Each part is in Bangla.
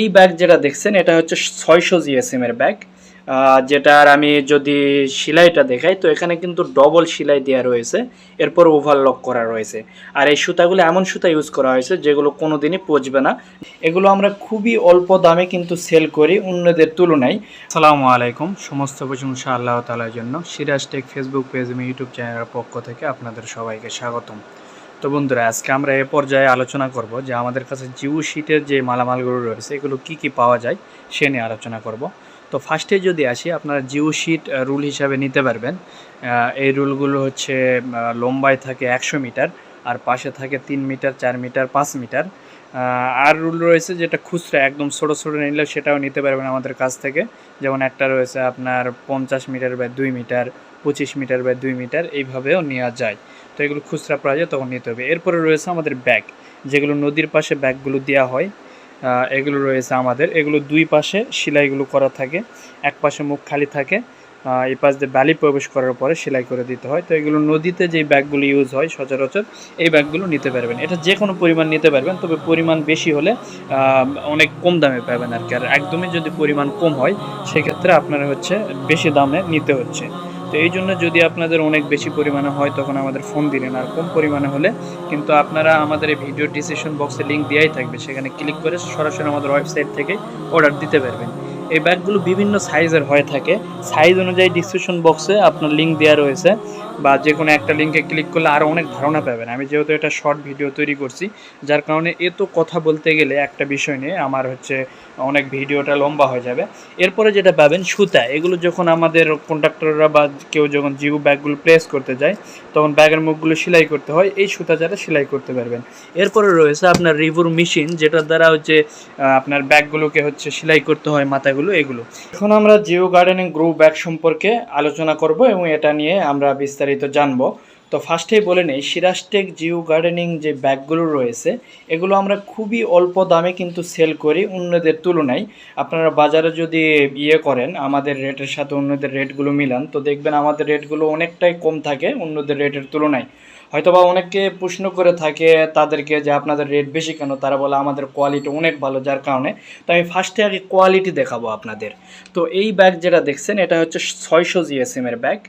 এই ব্যাগ যেটা দেখছেন, এটা হচ্ছে ছয়শো জিএসএম এর ব্যাগ যেটার আমি যদি সেলাইটা দেখাই, তো এখানে কিন্তু ডবল সেলাই দেওয়া রয়েছে, এরপর ওভারলক করা রয়েছে। আর এই সুতাগুলো এমন সুতা ইউজ করা হয়েছে, যেগুলো কোনোদিনই পচবে না। এগুলো আমরা খুবই অল্প দামে কিন্তু সেল করি, অন্যদের তুলনায়। সালামু আলাইকুম। সমস্ত প্রশংসা আল্লাহ তালার জন্য সিরাজ টেক ফেসবুক পেজ এবং ইউটিউব চ্যানেলের পক্ষ থেকে আপনাদের সবাইকে স্বাগতম। তো বন্ধুরা, আজকে আমরা এ পর্যায়ে আলোচনা করব যে আমাদের কাছে জিও শিটের যে মালামালগুলো রয়েছে, এগুলো কি কি পাওয়া যায় সে নিয়ে আলোচনা করব। তো ফার্স্টে যদি আসি, আপনারা জিও শিট রুল হিসাবে নিতে পারবেন। এই রুলগুলো হচ্ছে লম্বায় থাকে একশো মিটার, আর পাশে থাকে তিন মিটার, চার মিটার, পাঁচ মিটার। আর রুল রয়েছে যেটা খুচরা, একদম ছোটো ছোটো নিলে সেটাও নিতে পারবেন আমাদের কাছ থেকে। যেমন একটা রয়েছে আপনার পঞ্চাশ মিটার বা দুই মিটার, পঁচিশ মিটার বা দুই মিটার, এইভাবেও নেওয়া যায়। তো এগুলো খুচরা প্রাইজে তখন নিতে হবে। এরপরে রয়েছে আমাদের ব্যাগ, যেগুলো নদীর পাশে ব্যাগগুলো দেওয়া হয়। এগুলো রয়েছে আমাদের। এগুলো দুই পাশে সেলাইগুলো করা থাকে। এক পাশে মুখ খালি থাকে। এই পাশ দিয়ে বালি প্রবেশ করার পরে সেলাই করে দিতে হয়। তো এগুলো নদীতে যে ব্যাগগুলো ইউজ হয় সচরাচর, এই ব্যাগগুলো নিতে পারবেন। এটা যে কোনো পরিমাণ নিতে পারবেন, তবে পরিমাণ বেশি হলে অনেক কম দামে পাবেন আর কি। আর একদমই যদি পরিমাণ কম হয়, সেক্ষেত্রে আপনার হচ্ছে বেশি দামে নিতে হচ্ছে। তো এই জন্য যদি আপনাদের অনেক বেশি পরিমাণে হয়, তখন আমাদের ফোন দিলেন। আর কম পরিমাণে হলে কিন্তু আপনারা আমাদের এই ভিডিও ডিসিশন বক্সে লিঙ্ক দেওয়াই থাকবে। সেখানে ক্লিক করে সরাসরি আমাদের ওয়েবসাইট থেকে অর্ডার দিতে পারবেন। এই ব্যাগগুলো বিভিন্ন সাইজের হয়ে থাকে। সাইজ অনুযায়ী ডিসক্রিপশন বক্সে আপনার লিঙ্ক দেওয়া রয়েছে। বা যে কোনো একটা লিঙ্কে ক্লিক করলে আরও অনেক ধারণা পাবেন। আমি যেহেতু এটা শর্ট ভিডিও তৈরি করছি, যার কারণে এত কথা বলতে গেলে একটা বিষয় নিয়ে আমার হচ্ছে অনেক ভিডিওটা লম্বা হয়ে যাবে। এরপরে যেটা পাবেন সুতা। এগুলো যখন আমাদের কন্ডাক্টররা বা কেউ যখন জিও ব্যাগগুলো প্লেস করতে যায়, তখন ব্যাগের মুখগুলো সেলাই করতে হয়। এই সুতা যারা সেলাই করতে পারবেন। এরপরে রয়েছে আপনার রিভুর মেশিন যেটার দ্বারা হচ্ছে আপনার ব্যাগগুলোকে হচ্ছে সেলাই করতে হয়, মাথাগুলো, এগুলো। এখন আমরা জিও গার্ডেনিং গ্রো ব্যাগ সম্পর্কে আলোচনা করব এবং এটা নিয়ে আমরা বিস্তারিত জানব। তো ফার্স্টেই বলে নেই সিরাজটেক জিও গার্ডেনিং যে ব্যাগগুলো রয়েছে, এগুলো আমরা খুবই অল্প দামে কিন্তু সেল করি অন্যদের তুলনায়। আপনারা বাজারে যদি ইয়ে করেন, আমাদের রেটের সাথে অন্যদের রেটগুলো মিলান, তো দেখবেন আমাদের রেটগুলো অনেকটাই কম থাকে অন্যদের রেটের তুলনায়। হয়তোবা অনেকে প্রশ্ন করে থাকে তাদেরকে যে আপনাদের রেট বেশি কেন? তারা বলে আমাদের কোয়ালিটি অনেক ভালো, যার কারণে। তো আমি ফার্স্টে আগে কোয়ালিটি দেখাবো আপনাদের। তো এই ব্যাগ যেটা দেখছেন, এটা হচ্ছে ছয়শো জিএসএম এর ব্যাগ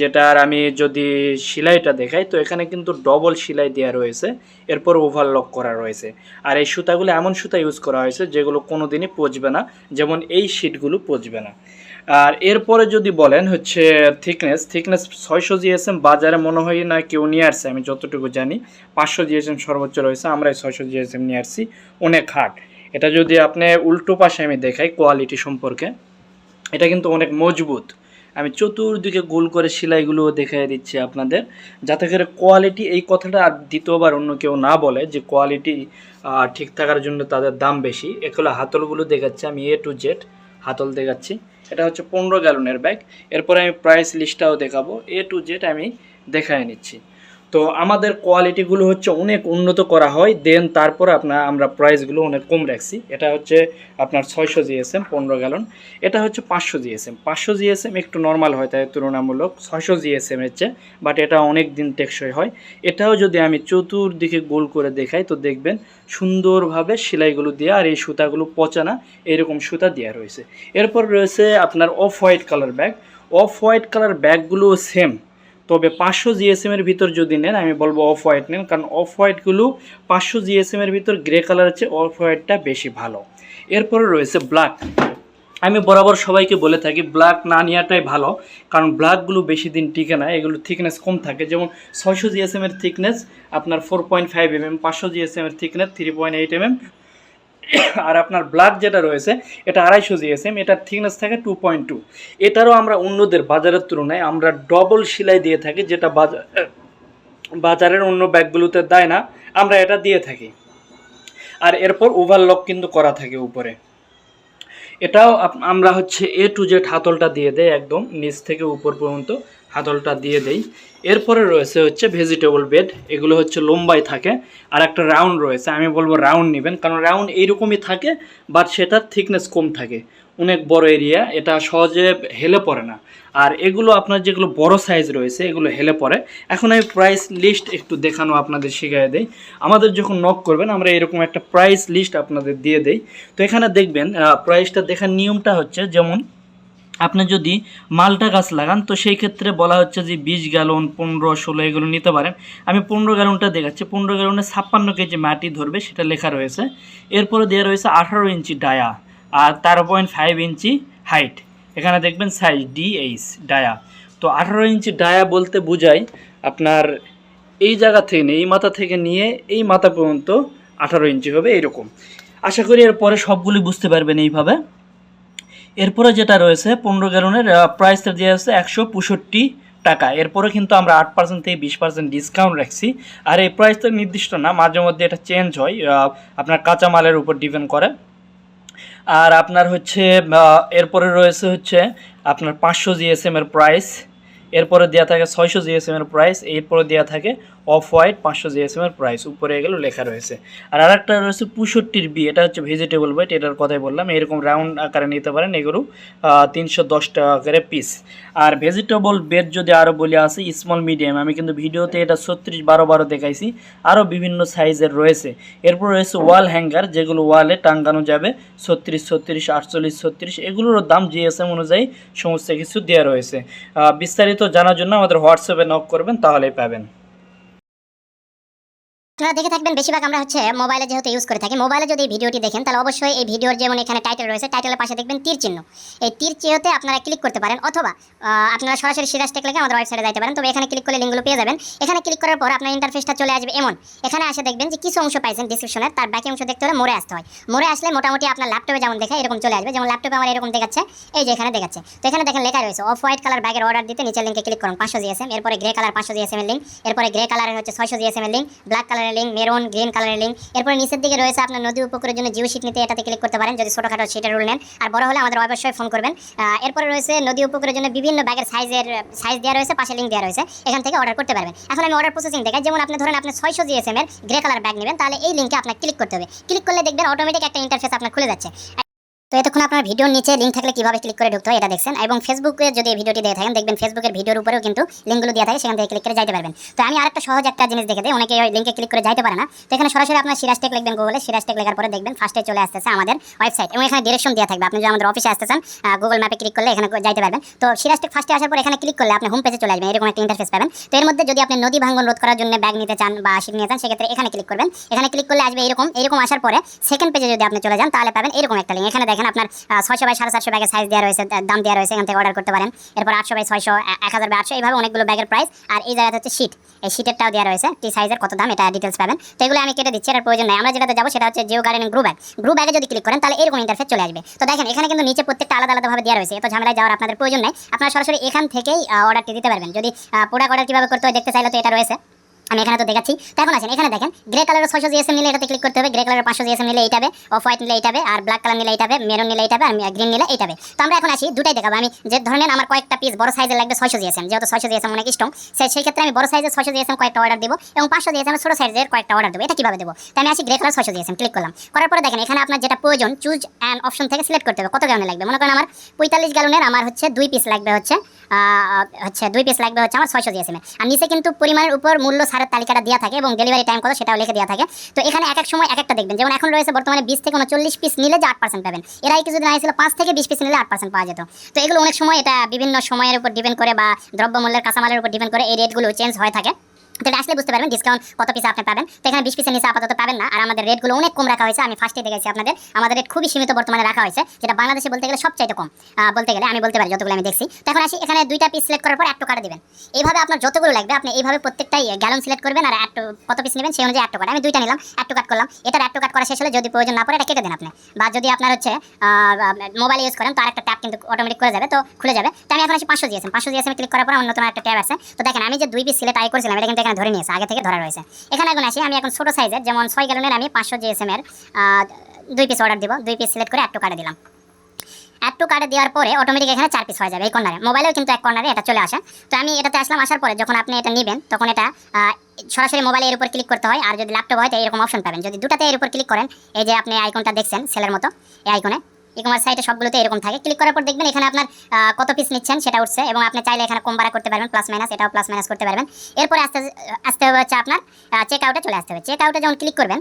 যেটার আমি যদি সেলাইটা দেখাই, তো এখানে কিন্তু ডবল সেলাই দেওয়া রয়েছে। এরপর ওভারলক করা রয়েছে। আর এই সুতাগুলো এমন সুতা ইউজ করা হয়েছে যেগুলো কোনো দিনই পচবে না। যেমন এই শিটগুলো পচবে না। আর এরপরে যদি বলেন হচ্ছে থিকনেস থিকনেস ছয়শো জিএসএম বাজারে মনে হয় না কেউ নিয়ে আসছে, আমি যতটুকু জানি। পাঁচশো জিএসএম সর্বোচ্চ রয়েছে আমরা এই ছয়শো জিএসএম নিয়ে আসছি। অনেক হার্ড। এটা যদি আপনি উল্টো পাশে আমি দেখাই কোয়ালিটি সম্পর্কে, এটা কিন্তু অনেক মজবুত। আমি চতুর্দিকে গোল করে সেলাইগুলো দেখাই দিচ্ছি আপনাদের, যাতে করে কোয়ালিটি এই কথাটা আর দ্বিতীয়বার অন্য কেউ না বলে যে কোয়ালিটি ঠিক থাকার জন্য তাদের দাম বেশি। এগুলো হাতলগুলো দেখাচ্ছি, আমি এ টু জেড হাতল দেখাচ্ছি। এটা হচ্ছে পনেরো গ্যালনের ব্যাগ এরপরে আমি প্রাইস লিস্টটাও দেখাবো। এ টু জেড আমি দেখায় নিচ্ছি। তো আমাদের কোয়ালিটিগুলো হচ্ছে অনেক উন্নত করা হয় দেন তারপর আপনার আমরা প্রাইসগুলো অনেক কম রাখছি। এটা হচ্ছে আপনার ছয়শো জিএসএম, পনেরো গ্যালন এটা হচ্ছে পাঁচশো জিএসএম। পাঁচশো জিএসএম একটু নর্মাল হয়, তাই তুলনামূলক ছয়শো জিএসএম চেয়ে বাট এটা অনেক দিন টেকসই হয়। এটাও যদি আমি চতুর্দিকে গোল করে দেখাই, তো দেখবেন সুন্দরভাবে সেলাইগুলো দেওয়া আর এই সুতাগুলো পচা না, এরকম সুতা দেওয়া রয়েছে। এরপর রয়েছে আপনার off white colour bag off white colour ব্যাগগুলো সেম তবে পাঁচশো জিএসএম এর ভিতর যদি নেন, আমি বলব অফ হোয়াইট নেন, কারণ অফ হোয়াইটগুলো পাঁচশো জিএসএম এর ভিতর গ্রে কালারের চেয়ে অফ হোয়াইটটা বেশি ভালো। এরপরে রয়েছে ব্ল্যাক আমি বরাবর সবাইকে বলে থাকি ব্ল্যাক না নেওয়াটাই ভালো, কারণ ব্ল্যাকগুলো বেশি দিন টিকে না, এগুলো থিকনেস কম থাকে। যেমন ছয়শো জিএসএম এর থিকনেস আপনার four point five M M পাঁচশো জিএসএম এর thickness three point eight M M আর আপনার ব্লাড যেটা রয়েছে, এটা আড়াইশো জিএসএম, এটার থিকনেস থাকে টু পয়েন্ট টু এটারও আমরা অন্যদের বাজারের তুলনায় আমরা ডবল সেলাই দিয়ে থাকি, যেটা বাজার বাজারের অন্য ব্যাগগুলোতে দেয় না, আমরা এটা দিয়ে থাকি। আর এরপর ওভারলক কিন্তু করা থাকে উপরে। এটাও আমরা হচ্ছে এ টু জেড হাতলটা দিয়ে দেয় একদম নিচ থেকে উপর পর্যন্ত হাতলটা দিয়ে দেই। এরপরে রয়েছে হচ্ছে ভেজিটেবল বেড এগুলো হচ্ছে লম্বাই থাকে। আর একটা রাউন্ড রয়েছে, আমি বলব রাউন্ড নেবেন, কারণ রাউন্ড এইরকমই থাকে বাট সেটার থিকনেস কম থাকে। অনেক বড় এরিয়া এটা সহজে হেলে পড়ে না। আর এগুলো আপনার যেগুলো বড় সাইজ রয়েছে, এগুলো হেলে পড়ে। এখন আমি প্রাইস লিস্ট একটু দেখানো আপনাদের শিখিয়ে দেই। আমাদের যখন নক করবেন, আমরা এরকম একটা প্রাইস লিস্ট আপনাদের দিয়ে দেই। তো এখানে দেখবেন প্রাইসটা দেখার নিয়মটা হচ্ছে যেমন, আপনি যদি মালটা গাছ লাগান, তো সেই ক্ষেত্রে বলা হচ্ছে যে বিশ গ্যালন পনেরো, ষোলো এগুলো নিতে পারেন। আমি পনেরো গ্যালনটা দেখাচ্ছি। পনেরো গ্যালনে ছাপ্পান্ন কেজি মাটি ধরবে, সেটা লেখা রয়েছে। এরপরে দেওয়া রয়েছে আঠারো ইঞ্চি ডায়া। আর তেরো পয়েন্ট ফাইভ ইঞ্চি হাইট এখানে দেখবেন সাইজ ডিএইচ ডায়া তো আঠারো ইঞ্চি ডায়া বলতে বোঝায় আপনার এই জায়গা থেকে নিয়ে, এই মাথা থেকে নিয়ে, এই মাথা পর্যন্ত আঠারো ইঞ্চি হবে এইরকম আশা করি এরপরে সবগুলি বুঝতে পারবেন এইভাবে। এরপরে যেটা রয়েছে, পনেরো গ্যালনের প্রাইসটা দেওয়া আছে একশো পঁয়ষট্টি টাকা। এরপরে কিন্তু আমরা আট পার্সেন্ট থেকে বিশ পার্সেন্ট ডিসকাউন্ট রাখছি। আর এই প্রাইসটা নির্দিষ্ট না, মাঝে মধ্যে এটা চেঞ্জ হয় আপনার কাঁচামালের উপর ডিপেন্ড করে। আর আপনার হচ্ছে এরপরে রয়েছে হচ্ছে আপনার পাঁচশো জিএসএম এর প্রাইস এরপরে দেওয়া থাকে ছয়শো জিএসএম এর প্রাইস এরপরে দেওয়া থাকে অফ হোয়াইট পাঁচশো জিএসএম এর প্রাইস উপরে এগুলো লেখা রয়েছে। আর আরেকটা রয়েছে পঁয়ষট্টির বি এটা হচ্ছে ভেজিটেবল ওয়েট এটার কথাই বললাম এরকম রাউন্ড আকারে নিতে পারেন এগুলো তিনশো দশ টাকা করে পিস আর ভেজিটেবল বেড যদি আরও বলি আছে স্মল মিডিয়াম আমি কিন্তু ভিডিওতে এটা ছত্রিশ বারো বারো দেখাইছি আরও বিভিন্ন সাইজের রয়েছে। এরপর রয়েছে ওয়াল হ্যাঙ্গার যেগুলো ওয়ালে টাঙ্গানো যাবে ছত্রিশ ছত্রিশ আটচল্লিশ ছত্রিশ এগুলোর দাম জিএসএম অনুযায়ী সমস্ত কিছু দেওয়া রয়েছে। আহ, বিস্তারিত জানার জন্য আমাদের হোয়াটসঅ্যাপে নক করবেন তাহলেই পাবেন। আপনারা দেখে থাকবেন, বেশিরভাগ আমরা হচ্ছে মোবাইলে যেহেতু ইউজ করে থাকি মোবাইলে যদি ভিডিওটি দেখেন, তাহলে অবশ্যই এই ভিডিওর যেমন এখানে টাইটেল রয়েছে টাইটেলের পাশে দেখবেন তীর চিহ্ন। এই তীর চিহ্নতে আপনারা ক্লিক করতে পারেন, অথবা আপনারা সরাসরি সিরাজ টেক লেগে আমাদের ওয়েবসাইটে যাইতে পারেন। তবে এখানে ক্লিক করলে লিঙ্কগুলো পেয়ে যাবেন। এখানে ক্লিক করার পর আপনার ইন্টারফেসটা চলে আসবে এমন। এখানে আসে দেখবেন যে কিছু অংশ পাইছেন ডিসক্রিপশনের তার বাকি অংশ দেখতে হলে মোড়ে আসতে হয়। মোড়ে আসলে মোটামুটি আপনার ল্যাপটপে যেমন দেখায়, এরকম চলে আসবে। যেমন ল্যাপটপে আমার এরকম দেখাচ্ছে, এই যে এখানে দেখাচ্ছে। তো এখানে দেখেন লেখা রয়েছে অফ হোয়াইট কালার ব্যাগের অর্ডার দিতে নিচের লিঙ্কে ক্লিক করুন। পাঁচশো জিএসএম এরপরে গ্রে কালার পাঁচশো জিএসএম এর লিঙ্ক এরপরে গ্রে কালারের হচ্ছে ছয়শো জিএসএম এর লিঙ্ক ব্ল্যাক কালারের লিঙ্ক মেরুন গ্রিন কালারের লিঙ্ক এরপরে নিচের দিকে রয়েছে আপনার নদী উপকূলের জন্য জিও শিট নিতে এটাতে ক্লিক করতে পারেন। যদি ছোটোখাটো সেটা রুল নেন। আর বড় হলে আমাদের অবশ্যই ফোন করবেন। এরপরে রয়েছে নদী উপকূলের জন্য বিভিন্ন ব্যাগের সাইজের সাইজ দেওয়া রয়েছে, পাশে লিঙ্ক দেওয়া রয়েছে। এখান থেকে অর্ডার করতে পারবেন। এখন আমি অর্ডার প্রসেসিং দেখাই। যেমন আপনি ধরেন আপনি ছয়শো জিএসএম এর গ্রে কালার ব্যাগ নেবেন, তাহলে এই লিঙ্কে আপনার ক্লিক করতে হবে। ক্লিক করলে দেখবেন অটোমেটিক একটা ইন্টারফেস আপনার খুলে যাচ্ছে। তো এতক্ষণ আপনার ভিডিওর নিচে লিঙ্ক থাকলে কীভাবে ক্লিক করে ঢুকতে হয় এটা দেখছেন এবং ফেসবুকে যদি ভিডিওটি দেখে থাকেন, দেখবেন ফেসবুকের ভিডিওর উপরেও কিন্তু লিঙ্কগুলো দেওয়া থাকে, সেখান থেকে ক্লিক করে যাইতে পারবেন। তো আমি আরেকটা সহজ একটা জিনিস দেখে দিই, অনেকে ওই লিঙ্কে ক্লিক করে যাইতে পারে না। তো এখানে সরাসরি আপনার সিরাজ টেক লিখবেন গুগলে সিরাজ টেক লেখার পরে দেখবেন ফার্স্টে চলে আসতেছে আমাদের ওয়েবসাইট এবং এখানে ডিরেকশন দেওয়া থাকবে। আপনি যদি আমাদের অফিসে আসতে চান গুগল ম্যাপে ক্লিক করলে এখানে যাইতে পারবেন। তো সিরাজ টেক ফার্স্টে আসার পর এখানে ক্লিক করলে আপনি হোম পেজে চলে আসবেন, এরকম একটা ইন্টারফেস পাবেন। তো এর মধ্যে যদি আপনি নদী ভাঙ্গন রোধ করার জন্য ব্যাগ নিতে চান বা শিট নিতে চান, সেক্ষেত্রে এখানে ক্লিক করবেন। এখানে ক্লিক করলে আসবে এরকম এরকম আসার পরে সেকেন্ড পেজে যদি আপনি চলে যান, তাহলে পাবেন এরকম একটা লিঙ্ক এখানে দেখেন আপনার ছয়শো বাই সাড়ে চারশো ব্যাগের সাইজ দেওয়া রয়েছে দাম দেওয়া রয়েছে, এখান থেকে অর্ডার করতে পারেন। এরপর আটশো বাই ছয়শো এক হাজার বাই আটশো, এইভাবে অনেকগুলো ব্যাগের প্রাইস আর এই জায়গাতে হচ্ছে শীট এই শীটেরটাও দেওয়া রয়েছে টি সাইজের কত দাম, এটা ডিটেলস পাবেন। তো এগুলো আমি কেটে দিচ্ছি, এটার প্রয়োজন নাই। আমরা যেটাতে যাব সেটা হচ্ছে Geo garden grow bag grow ব্যাগে যদি ক্লিক করেন, তাহলে এরকম ইন্টারফেস চলে আসবে। তো দেখেন, এখানে কিন্তু নিচে প্রত্যেকটা আলাদা আলাদাভাবে দেওয়া রয়েছে। এত ঝামেলায় যাওয়ার আপনাদের প্রয়োজন নেই। আপনারা সরাসরি এখান থেকেই অর্ডারটি দিতে পারবেন। যদি প্রোডাক্ট অর্ডার কীভাবে করতে হয়, দেখতে চাইলে তো এটা রয়েছে। আমি এখানে তো দেখাচ্ছি। তো এখন আছেন এখানে দেখেন গ্রে কালারের ছয়শো জিএসএম নিলে এটাতে ক্লিক করতে হবে। গ্রে কালারের পাঁচশো জিএসএম নিলে এইটাবে অফ হোয়াইট নিলে এইটাবে, আর ব্ল্যাক কালার নিলে এইটাবে মেরুন নিলে এইটাবে, আর গ্রিন নিলে এইটাবে। তো আমরা এখন আসি, দুটাই দেখাবো। আমি যে ধরনের আমার কয়েকটা পিস বড় সাইজের লাগবে ছয়শো জিএসএম যেহেতু ছয়শো জিএসএম অনেক স্ট্রং সেই ক্ষেত্রে আমি বড় সাইজের ছয়শো জিএসএম কয়েকটা অর্ডার দেবো এবং পাঁচশো জিএসএম ছোটো সাইজের কয়েকটা অর্ডার দেবো। এটা কীভাবে দেবো? তো আমি আসি গ্রে কালার ছয়শো জিএসএম ক্লিক করলাম। করার পরে দেখেন, এখানে আপনার যেটা প্রয়োজন চুজ অ্যান্ড অপশন থেকে সিলেক্ট করতে হবে। কত গ্যালনে লাগবে? মনে করেন আমার পঁয়তাল্লিশ গ্যালনের আমার হচ্ছে দুই পিস লাগবে হচ্ছে হচ্ছে দুই পিস লাগবে হচ্ছে আমার ছয়শো জিএসএম আর নিচে কিন্তু পরিমাণের উপর মূল্য সারের তালিকাটা দেওয়া থাকে এবং ডেলিভারি টাইম কত সেটাও লিখে দেওয়া থাকে। তো এখানে এক এক সময় এক একটা দেখবেন। যেমন এখন রয়েছে বর্তমানে বিশ থেকে উনচল্লিশ পিস নিলে যে আট পার্সেন্ট পাবেন। এর আগে কিছুদিন আগে ছিল পাঁচ থেকে বিশ পিস নিলে আট পার্সেন্ট পাওয়া যেত। তো এগুলো অনেক সময় এটা বিভিন্ন সময়ের উপর ডিপেন্ড করে বা দ্রব্যমূল্যের কাঁচামালের উপর ডিপেন্ড করে এই রেটগুলো চেঞ্জ হয়ে থাকে। তো আসলে বুঝতে পারবেন ডিসকাউন্ট কত পিস আপনি পাবেন। তো এখানে বিশ পিসের নিচে আপাতত পাবেন না। আর আমাদের রেটগুলো অনেক কম রাখা হয়েছে। আমি ফার্স্টে দেখেছি আপনাদের। আমাদের রেট খুবই সীমিত বর্তমানে রাখা হয়েছে, যেটা বাংলাদেশে বলতে গেলে সবচাইতে কম। বলতে গেলে আমি বলতে পারি যতগুলো আমি দেখছি। তো এখন আসি, এখানে দুইটা পিস সিলেক্ট করার পর একটু কাটা দিবেন। এইভাবে আপনার যতগুলো লাগবে, আপনি এইভাবে প্রত্যেকটাই গ্যালন সিলেক্ট করবেন আর একটু কত পিস নেবেন, সেই অনুযায়ী একটু কাট আমি দুইটা নিলাম একটু কাট করলাম। এটার একটু কাট করা শেষ হলে যদি প্রয়োজন না পড়ে, এটা কেটে দেন আপনি। বা যদি আপনার হচ্ছে মোবাইল ইউজ করেন, তো আরেকটা ট্যাপ কিন্তু অটোমেটিক করে যাবে, তো খুলে যাবে। তো আমি এখন আসি পাঁচশো দিয়েছেন পাঁচশো দিয়েছেন ক্লিক করার পর নতুন একটা ট্যাব আছে। তো দেখেন, আমি যে দুই পিস সিলেক্ট আই করেছিলাম, এটা কিন্তু এখানে ধরে নিয়েছে, আগে থেকে ধরা রয়েছে। এখানে এখন আসি, আমি এখন ছোটো সাইজের যেমন ছয় গ্যালনের আমি পাঁচশো জিএসএম এর দুই পিস অর্ডার দিব, দুই পিস সিলেক্ট করে একটু কাটে দিলাম। একটু কাটে দেওয়ার পরে অটোমেটিক এখানে চার পিস হয়ে যাবে এই কর্নারে মোবাইলেও কিন্তু এক কর্নারে এটা চলে আসে। তো আমি এটাতে আসলাম, আসার পরে যখন আপনি এটা নেবেন, তখন এটা সরাসরি মোবাইলে এর উপর ক্লিক করতে হয়, আর যদি ল্যাপটপ হয়, তো এরকম অপশন পাবেন। যদি দুটাতে এর উপর ক্লিক করেন, এই যে আপনি আইকনটা দেখছেন সেলের মতো, এই আইকনে ই কমার্স সাইটে সবগুলোতে এরকম থাকে। ক্লিক করার পর দেখবেন এখানে আপনার কত পিস নিচ্ছেন সেটা উঠছে এবং আপনি চাইলে এখানে কম বাড়া করতে পারবেন প্লাস মাইনাস এটাও প্লাস মাইনাস করতে পারবেন। এরপরে আস্তে আস্তে হচ্ছে আপনার চেক আউটে চলে আসতে হবে। চেক আউটে যখন ক্লিক করবেন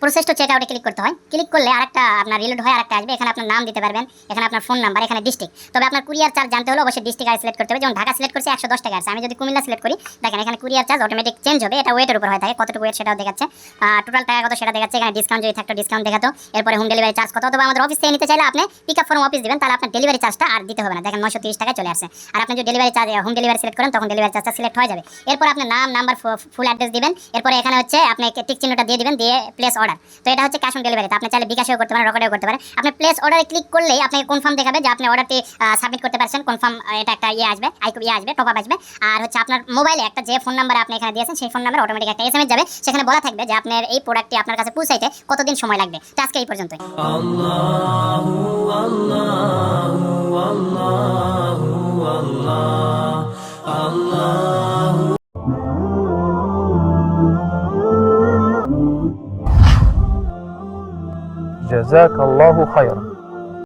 প্রসেস টু চেক আউটে ক্লিক করতে হয়। ক্লিক করলে আরেকটা আপনার রিলোড হয়, আরেকটা আসবে। এখানে আপনার নাম দিতে পারবেন, এখানে আপনার ফোন নাম্বার এখানে ডিস্ট্রিক্ট তবে আপনার কুরিয়ার চার্জ জানতে হলে অবশ্যই ডিস্ট্রিক্ট আর সিলেক্ট করতে হবে। যেমন ঢাকা সিলেক্ট করছি, একশো দশ টাকা আছে। আমি যদি কুমিল্লা সিলেক্ট করি, দেখেন এখানে কুরিয়ার চার্জ অটোমেটিক চেঞ্জ হবে। এটা ওয়েটের উপর হয়ে থাকে, কতটুকু ওয়েট সেটাও দেখাচ্ছে। টোটাল টাকা কত সেটা দেখাচ্ছে। এখানে ডিসকাউন্ট যদি থাকতো ডিসকাউন্ট দেখাতো। এরপরে হোম ডেলিভারি চার্জ কত? অথবা আমাদের অফিস থেকে নিতে চাইলে আপনি পিক আপ ফর্ম অফিস দিবেন, তাহলে আপনার ডেলিভারি চার্জটা আর দিতে হবে না। দেখেন নশো তিরিশ টাকা চলে আসছে। আর আপনি যদি delivery charge home delivery select করেন, তখন ডেলিভারি চার্জটা সিলেক্ট হয়ে যাবে। এরপর আপনার নাম নাম্বার ফুল অ্যাড্রেস দিবেন। এরপরে এখানে হচ্ছে, আপনি টিক চিহ্নটা দিয়ে দিবেন। দিয়ে প্লেস অর্ডার তো এটা হচ্ছে ক্যাশ অন ডেলিভারি আপনি চাইলে বিকাশেও করতে পারেন, রকেটেও করতে পারেন। আপনি প্লেস অর্ডারে ক্লিক করলেই আপনাকে কনফার্ম দেখাবে যে আপনি অর্ডারটি সাবমিট করতে পারছেন। কনফার্ম এটা একটা ইয়ে আসবে আইকো ইয়ে আসবে টপ আপ আসবে। আর হচ্ছে আপনার মোবাইলে একটা যে ফোন নাম্বার আপনি এখানে দিয়েছেন, সেই ফোন নাম্বার অটোমেটিক একটা এসএমএস যাবে। সেখানে বলা থাকবে যে আপনার এই প্রোডাক্টটি আপনার কাছে পৌঁছাইতে কতদিন সময় লাগবে। তো আজকে এই পর্যন্তই। جزاك الله خيرا.